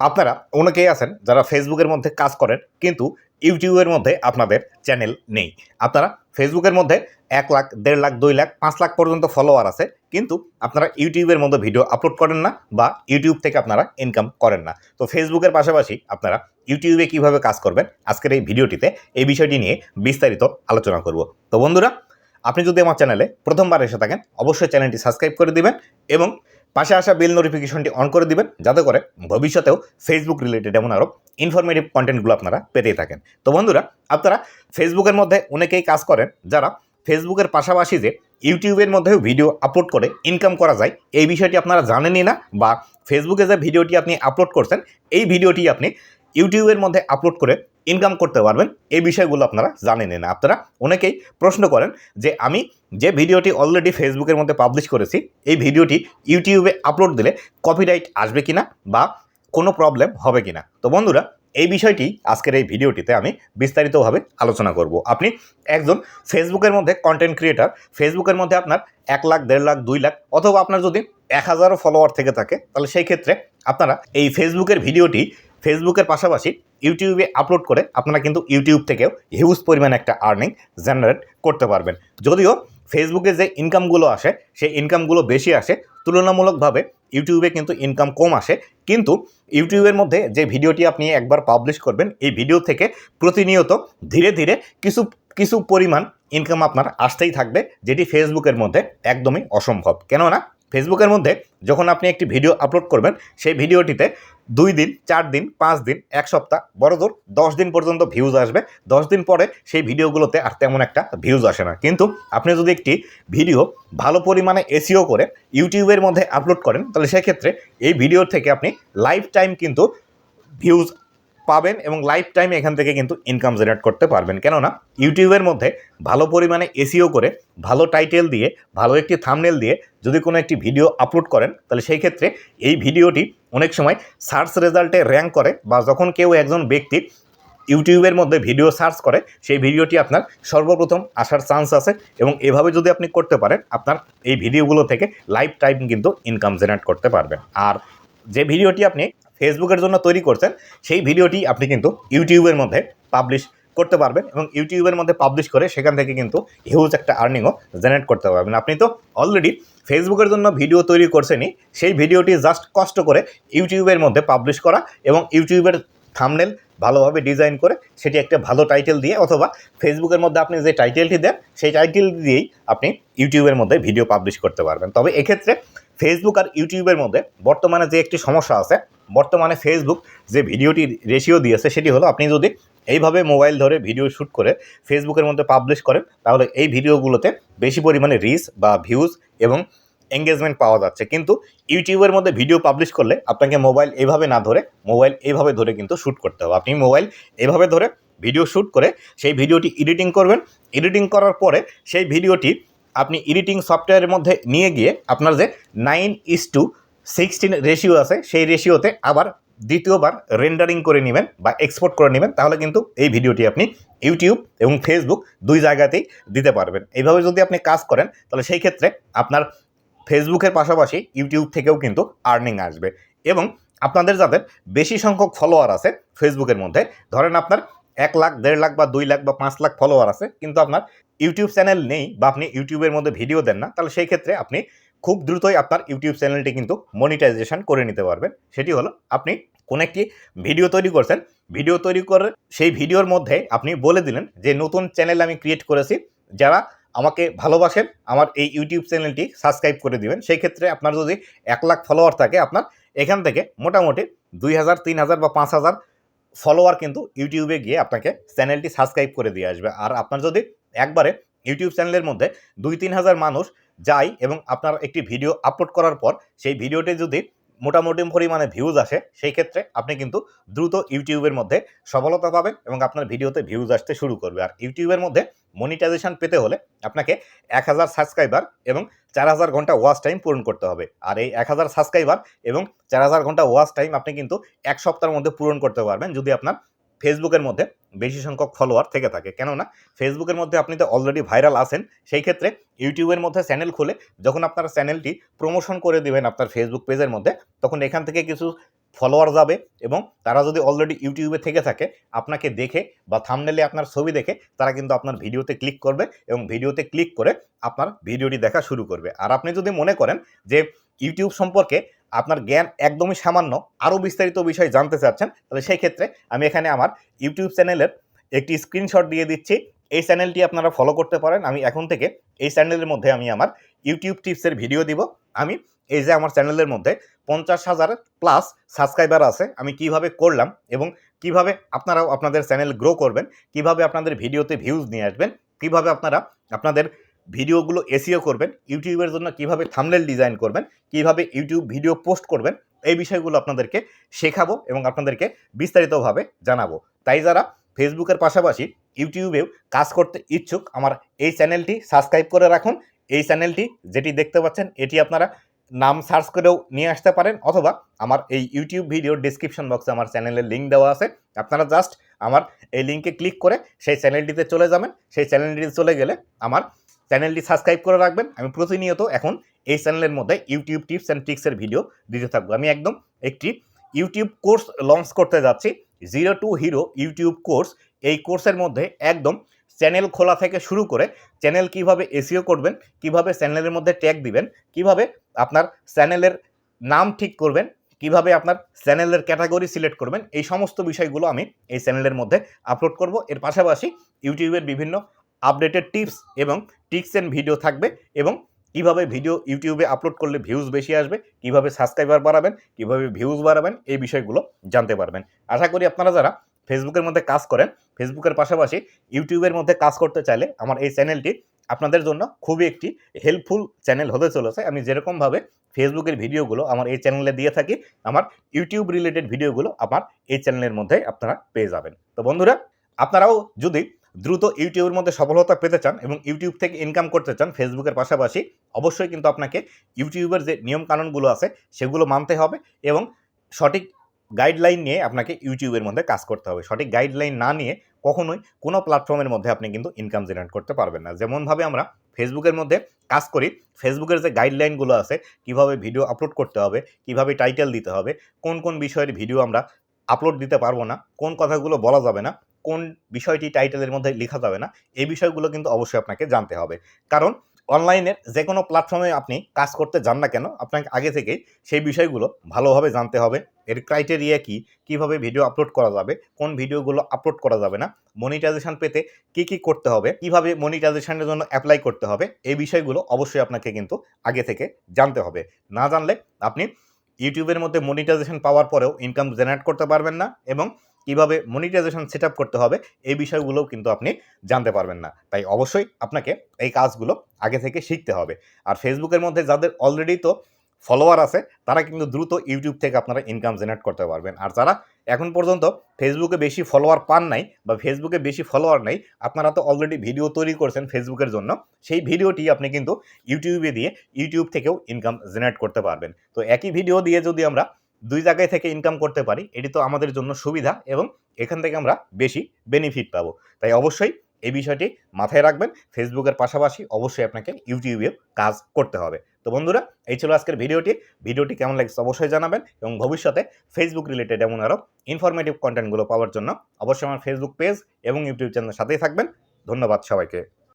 আপনারা অনেকেই আছেন যারা ফেসবুকের মধ্যে কাজ করেন, কিন্তু ইউটিউবের মধ্যে আপনাদের চ্যানেল নেই। আপনারা ফেসবুকের মধ্যে এক লাখ, দেড় লাখ, দুই লাখ, পাঁচ লাখ পর্যন্ত ফলোয়ার আছে, কিন্তু আপনারা ইউটিউবের মধ্যে ভিডিও আপলোড করেন না বা ইউটিউব থেকে আপনারা ইনকাম করেন না। তো ফেসবুকের পাশাপাশি আপনারা ইউটিউবে কীভাবে কাজ করবেন, আজকের এই ভিডিওটিতে এই বিষয়টি নিয়ে বিস্তারিত আলোচনা করব। তো বন্ধুরা আপনি যদি আমার চ্যানেলে প্রথমবার এসে থাকেন, অবশ্যই চ্যানেলটি সাবস্ক্রাইব করে দিবেন এবং পাশে আসা বেল নোটিফিকেশনটি অন করে দিবেন, যাতে করে ভবিষ্যতেও ফেসবুক রিলেটেড এমন আরও ইনফরমেটিভ কন্টেন্টগুলো আপনারা পেতেই থাকেন। তো বন্ধুরা, আপনারা ফেসবুকের মধ্যে অনেকেই কাজ করেন, যারা ফেসবুকের পাশাপাশি যে ইউটিউবের মধ্যেও ভিডিও আপলোড করে ইনকাম করা যায়, এই বিষয়টি আপনারা জানেনই না বা ফেসবুকে যে ভিডিওটি আপনি আপলোড করছেন, এই ভিডিওটি আপনি ইউটিউবের মধ্যে আপলোড করে ইনকাম করতে পারবেন। এই বিষয়গুলো আপনারা জানেনই না আপনারা অনেকেই প্রশ্ন করেন যে, আমি যে ভিডিওটি অলরেডি ফেসবুকের মধ্যে পাবলিশ করেছি, এই ভিডিওটি ইউটিউবে আপলোড দিলে কপিরাইট আসবে কি না বা কোনো প্রবলেম হবে কি না তো বন্ধুরা, এই বিষয়টি আজকের এই ভিডিওটিতে আমি বিস্তারিতভাবে আলোচনা করব। আপনি একজন ফেসবুকের মধ্যে কন্টেন্ট ক্রিয়েটার ফেসবুকের মধ্যে আপনার এক লাখ, দেড় লাখ, দুই লাখ অথবা আপনার যদি এক হাজারও ফলোয়ার থেকে থাকে, তাহলে সেই ক্ষেত্রে আপনারা এই ফেসবুকের ভিডিওটি ফেসবুকের পাশাপাশি ইউটিউবে আপলোড করে আপনারা কিন্তু ইউটিউব থেকেও হিউজ পরিমাণ একটা আর্নিং জেনারেট করতে পারবেন। যদিও ফেসবুকে যে ইনকামগুলো আসে, সেই ইনকামগুলো বেশি আসে, তুলনামূলকভাবে ইউটিউবে কিন্তু ইনকাম কম আসে। কিন্তু ইউটিউবের মধ্যে যে ভিডিওটি আপনি একবার পাবলিশ করবেন, এই ভিডিও থেকে প্রতিনিয়ত ধীরে ধীরে কিছু কিছু পরিমাণ ইনকাম আপনার আসতেই থাকবে, যেটি ফেসবুকের মধ্যে একদমই অসম্ভব। কেননা ফেসবুকের মধ্যে যখন আপনি একটি ভিডিও আপলোড করবেন, সেই ভিডিওটিতে দুই দিন, চার দিন, পাঁচ দিন, এক সপ্তাহ, বড় বড়জোর দশ দিন পর্যন্ত ভিউজ আসবে। দশ দিন পরে সেই ভিডিওগুলোতে আর তেমন একটা ভিউজ আসে না। কিন্তু আপনি যদি একটি ভিডিও ভালো পরিমাণে এসিও করে ইউটিউবের মধ্যে আপলোড করেন, তাহলে সেক্ষেত্রে এই ভিডিও থেকে আপনি লাইফ টাইম কিন্তু ভিউজ পাবেন এবং লাইফ টাইম এখান থেকে কিন্তু ইনকাম জেনারেট করতে পারবেন। কেননা ইউটিউবের মধ্যে ভালো পরিমাণে এসিও করে, ভালো টাইটেল দিয়ে, ভালো একটি থামনেল দিয়ে যদি কোনো একটি ভিডিও আপলোড করেন, তাহলে সেই ক্ষেত্রে এই ভিডিওটি অনেক সময় সার্চ রেজাল্টে র্যাঙ্ক করে বা যখন কেউ একজন ব্যক্তি ইউটিউবের মধ্যে ভিডিও সার্চ করে, সেই ভিডিওটি আপনার সর্বপ্রথম আসার চান্স আছে এবং এভাবে যদি আপনি করতে পারেন, আপনার এই ভিডিওগুলো থেকে লাইফ টাইম কিন্তু ইনকাম জেনারেট করতে পারবেন। আর যে ভিডিওটি আপনি ফেসবুকের জন্য তৈরি করছেন, সেই ভিডিওটি আপনি কিন্তু ইউটিউবের মধ্যে পাবলিশ করতে পারবেন এবং ইউটিউবের মধ্যে পাবলিশ করে সেখান থেকে কিন্তু হিউজ একটা আর্নিংও জেনারেট করতে পারবেন। আপনি তো অলরেডি ফেসবুকের জন্য ভিডিও তৈরি করছেনই, সেই ভিডিওটি জাস্ট কষ্ট করে ইউটিউবের মধ্যে পাবলিশ করা এবং ইউটিউবের থামনেল ভালোভাবে ডিজাইন করে সেটি একটা ভালো টাইটেল দিয়ে অথবা ফেসবুকের মধ্যে আপনি যে টাইটেলটি দেন, সেই টাইটেল দিয়েই আপনি ইউটিউবের মধ্যে ভিডিও পাবলিশ করতে পারবেন। তবে এক্ষেত্রে ফেসবুক আর ইউটিউবের মধ্যে বর্তমানে যে একটি সমস্যা আছে, বর্তমানে ফেসবুক যে ভিডিওটি রেশিও দিয়েছে, সেটি হলো আপনি যদি এইভাবে মোবাইল ধরে ভিডিও শ্যুট করে ফেসবুকের মধ্যে পাবলিশ করেন, তাহলে এই ভিডিওগুলোতে বেশি পরিমাণে রিচ বা ভিউজ এবং এঙ্গেজমেন্ট পাওয়া যাচ্ছে। কিন্তু ইউটিউবের মধ্যে ভিডিও পাবলিশ করলে আপনাকে মোবাইল এভাবে না ধরে মোবাইল এইভাবে ধরে কিন্তু শ্যুট করতে হবে। আপনি মোবাইল এভাবে ধরে ভিডিও শ্যুট করে সেই ভিডিওটি এডিটিং করবেন। এডিটিং করার পরে সেই ভিডিওটি আপনি এডিটিং সফটওয়্যারের মধ্যে নিয়ে গিয়ে আপনার যে nine is to sixteen ratio আছে, সেই রেশিওতে আবার দ্বিতীয়বার রেন্ডারিং করে নেবেন বা এক্সপোর্ট করে নেবেন। তাহলে কিন্তু এই ভিডিওটি আপনি ইউটিউব এবং ফেসবুক দুই জায়গাতেই দিতে পারবেন। এইভাবে যদি আপনি কাজ করেন, তাহলে সেই ক্ষেত্রে আপনার ফেসবুকের পাশাপাশি ইউটিউব থেকেও কিন্তু আর্নিং আসবে। এবং আপনাদের যাদের বেশি সংখ্যক ফলোয়ার আছে ফেসবুকের মধ্যে, ধরেন আপনার এক লাখ, দেড় লাখ বা দুই লাখ বা পাঁচ লাখ ফলোয়ার আছে, কিন্তু আপনার ইউটিউব চ্যানেল নেই বা আপনি ইউটিউবের মধ্যে ভিডিও দেন না, তাহলে সেই ক্ষেত্রে আপনি খুব দ্রুতই আপনার ইউটিউব চ্যানেলটি কিন্তু মনিটাইজেশন করে নিতে পারবেন। সেটি হলো, আপনি কোন একটি ভিডিও তৈরি করছেন ভিডিও তৈরি করে সেই ভিডিওর মধ্যে আপনি বলে দিলেন যে, নতুন চ্যানেল আমি ক্রিয়েট করেছি, যারা আমাকে ভালোবাসেন, আমার এই ইউটিউব চ্যানেলটি সাবস্ক্রাইব করে দিবেন। সেই ক্ষেত্রে আপনার যদি এক লাখ ফলোয়ার থাকে, আপনার এখান থেকে মোটামুটি দুই হাজার, তিন হাজার বা পাঁচ হাজার ফলোয়ার কিন্তু ইউটিউবে গিয়ে আপনাকে চ্যানেলটি সাবস্ক্রাইব করে দিয়ে আসবে। আর আপনার যদি একবারে ইউটিউব চ্যানেলের মধ্যে দুই, তিন হাজার মানুষ যায় এবং আপনার একটি ভিডিও আপলোড করার পর, সেই ভিডিওটি যদি মোটামুটি পরিমাণে ভিউজ আসে, সেই ক্ষেত্রে আপনি কিন্তু দ্রুত ইউটিউবের মধ্যে সফলতা পাবেন এবং আপনার ভিডিওতে ভিউজ আসতে শুরু করবে। আর ইউটিউবের মধ্যে মনিটাইজেশন পেতে হলে আপনাকে এক হাজার সাবস্ক্রাইবার এবং চার হাজার ঘণ্টা ওয়াচ টাইম পূরণ করতে হবে। আর এই এক হাজার সাবস্ক্রাইবার এবং চার হাজার ঘণ্টা ওয়াচ টাইম আপনি কিন্তু এক সপ্তাহের মধ্যে পূরণ করতে পারবেন যদি আপনার ফেসবুকের মধ্যে বেশি সংখ্যক ফলোয়ার থেকে থাকে। কেননা ফেসবুকের মধ্যে আপনি তো অলরেডি ভাইরাল আছেন, সেই ক্ষেত্রে ইউটিউবের মধ্যে চ্যানেল খুলে যখন আপনার চ্যানেলটি প্রমোশন করে দিবেন আপনার ফেসবুক পেজের মধ্যে, তখন এখান থেকে কিছু ফলোয়ার যাবে এবং তারা যদি অলরেডি ইউটিউবে থেকে থাকে, আপনাকে দেখে বা থামনেলে আপনার ছবি দেখে, তারা কিন্তু আপনার ভিডিওতে ক্লিক করবে এবং ভিডিওতে ক্লিক করে আপনার ভিডিওটি দেখা শুরু করবে। আর আপনি যদি মনে করেন যে ইউটিউব সম্পর্কে আপনার জ্ঞান একদমই সামান্য, আরও বিস্তারিত বিষয় জানতে চাচ্ছেন, তাহলে সেই ক্ষেত্রে আমি এখানে আমার ইউটিউব চ্যানেলের একটি স্ক্রিনশট দিয়ে দিচ্ছি। এই চ্যানেলটি আপনারা ফলো করতে পারেন। আমি এখন থেকে এই চ্যানেলের মধ্যে আমি আমার ইউটিউব টিপসের ভিডিও দিব। আমি এই যে আমার চ্যানেলের মধ্যে পঞ্চাশ হাজার প্লাস সাবস্ক্রাইবার আছে, আমি কীভাবে করলাম এবং কীভাবে আপনারাও আপনাদের চ্যানেল গ্রো করবেন, কীভাবে আপনাদের ভিডিওতে ভিউজ নিয়ে আসবেন, কীভাবে আপনারা আপনাদের ভিডিওগুলো এসিও করবেন, ইউটিউবের জন্য কীভাবে থামনেল ডিজাইন করবেন, কীভাবে ইউটিউব ভিডিও পোস্ট করবেন, এই বিষয়গুলো আপনাদেরকে শেখাবো এবং আপনাদেরকে বিস্তারিতভাবে জানাব। তাই যারা ফেসবুকের পাশাপাশি ইউটিউবেও কাজ করতে ইচ্ছুক, আমার এই চ্যানেলটি সাবস্ক্রাইব করে রাখুন। এই চ্যানেলটি যেটি দেখতে পাচ্ছেন, এটি আপনারা নাম সার্চ করেও নিয়ে আসতে পারেন অথবা আমার এই ইউটিউব ভিডিও ডিসক্রিপশন বক্সে আমার চ্যানেলের লিঙ্ক দেওয়া আছে। আপনারা জাস্ট আমার এই লিঙ্কে ক্লিক করে সেই চ্যানেলটিতে চলে যাবেন। সেই চ্যানেলটিতে চলে গেলে আমার চ্যানেলটি সাবস্ক্রাইব করে রাখবেন। আমি প্রতিনিয়ত এখন এই চ্যানেলের মধ্যে ইউটিউব টিপস অ্যান্ড ট্রিক্সের ভিডিও দিতে থাকব। আমি একদম একটি ইউটিউব কোর্স লঞ্চ করতে যাচ্ছি, zero to hero YouTube course. এই কোর্সের মধ্যে একদম চ্যানেল খোলা থেকে শুরু করে চ্যানেল কীভাবে এসিও করবেন, কীভাবে চ্যানেলের মধ্যে ট্যাগ দিবেন, কীভাবে আপনার চ্যানেলের নাম ঠিক করবেন, কীভাবে আপনার চ্যানেলের ক্যাটাগরি সিলেক্ট করবেন, এই সমস্ত বিষয়গুলো আমি এই চ্যানেলের মধ্যে আপলোড করব। এর পাশাপাশি ইউটিউবের বিভিন্ন আপডেটেড টিপস এবং টিক্স অ্যান্ড ভিডিও থাকবে এবং কীভাবে ভিডিও ইউটিউবে আপলোড করলে ভিউজ বেশি আসবে, কীভাবে সাবস্ক্রাইবার বাড়াবেন, কীভাবে ভিউজ বাড়াবেন, এই বিষয়গুলো জানতে পারবেন। আশা করি আপনারা যারা ফেসবুকের মধ্যে কাজ করেন, ফেসবুকের পাশাপাশি ইউটিউবের মধ্যে কাজ করতে চাইলে আমার এই চ্যানেলটি আপনাদের জন্য খুবই একটি হেল্পফুল চ্যানেল হতে চলেছে। আমি যেরকমভাবে ফেসবুকের ভিডিওগুলো আমার এই চ্যানেলে দিয়ে থাকি, আমার ইউটিউব রিলেটেড ভিডিওগুলো আমার এই চ্যানেলের মধ্যে আপনারা পেয়ে যাবেন। তো বন্ধুরা, আপনারাও যদি দ্রুত ইউটিউবের মধ্যে সফলতা পেতে চান এবং ইউটিউব থেকে ইনকাম করতে চান ফেসবুকের পাশাপাশি, অবশ্যই কিন্তু আপনাকে ইউটিউবের যে নিয়মকানুনগুলো আছে, সেগুলো মানতে হবে এবং সঠিক গাইডলাইন নিয়ে আপনাকে ইউটিউবের মধ্যে কাজ করতে হবে। সঠিক গাইডলাইন না নিয়ে কখনোই কোনো প্ল্যাটফর্মের মধ্যে আপনি কিন্তু ইনকাম জেনারেট করতে পারবেন না। যেমনভাবে আমরা ফেসবুকের মধ্যে কাজ করি ফেসবুকের যে গাইডলাইনগুলো আছে, কীভাবে ভিডিও আপলোড করতে হবে, কীভাবে টাইটেল দিতে হবে, কোন কোন বিষয়ের ভিডিও আমরা আপলোড দিতে পারব না, কোন কথাগুলো বলা যাবে না কোন বিষয়টি টাইটেলের মধ্যে লেখা যাবে না, এই বিষয়গুলো কিন্তু অবশ্যই আপনাকে জানতে হবে। কারণ অনলাইনের যে কোনো প্ল্যাটফর্মে আপনি কাজ করতে যান না কেন, আপনাকে আগে থেকেই সেই বিষয়গুলো ভালোভাবে জানতে হবে। এর ক্রাইটেরিয়া কি, কীভাবে ভিডিও আপলোড করা যাবে, কোন ভিডিওগুলো আপলোড করা যাবে না মনিটাইজেশন পেতে কি কি করতে হবে, কীভাবে মনিটাইজেশনের জন্য অ্যাপ্লাই করতে হবে, এই বিষয়গুলো অবশ্যই আপনাকে কিন্তু আগে থেকে জানতে হবে। না জানলে আপনি ইউটিউবের মধ্যে মনিটাইজেশন পাওয়ার পরেও ইনকাম জেনারেট করতে পারবেন না এবং কীভাবে মনিটাইজেশন সেট করতে হবে, এই বিষয়গুলোও কিন্তু আপনি জানতে পারবেন না। তাই অবশ্যই আপনাকে এই কাজগুলো আগে থেকে শিখতে হবে। আর ফেসবুকের মধ্যে যাদের অলরেডি তো ফলোয়ার আছে, তারা কিন্তু দ্রুত ইউটিউব থেকে আপনারা ইনকাম জেনারেট করতে পারবেন। আর যারা এখন পর্যন্ত ফেসবুকে বেশি ফলোয়ার পান নাই বা ফেসবুকে বেশি ফলোয়ার নেই, আপনারা তো অলরেডি ভিডিও তৈরি করছেন ফেসবুকের জন্য, সেই ভিডিওটি আপনি কিন্তু ইউটিউবে দিয়ে ইউটিউব থেকেও ইনকাম জেনারেট করতে পারবেন। তো একই ভিডিও দিয়ে যদি আমরা দুই জায়গায় থেকে ইনকাম করতে পারি, এটি তো আমাদের জন্য সুবিধা এবং এখান থেকে আমরা বেশি বেনিফিট পাবো। তাই অবশ্যই এই বিষয়টি মাথায় রাখবেন ফেসবুকের পাশাপাশি অবশ্যই আপনাকে ইউটিউবেও কাজ করতে হবে। তো বন্ধুরা, এই ছিল আজকের ভিডিওটি। ভিডিওটি কেমন লাগছে অবশ্যই জানাবেন এবং ভবিষ্যতে ফেসবুক রিলেটেড এমন আরও ইনফরমেটিভ কন্টেন্টগুলো পাওয়ার জন্য অবশ্যই আমার ফেসবুক পেজ এবং ইউটিউব চ্যানেলের সাথেই থাকবেন। ধন্যবাদ সবাইকে।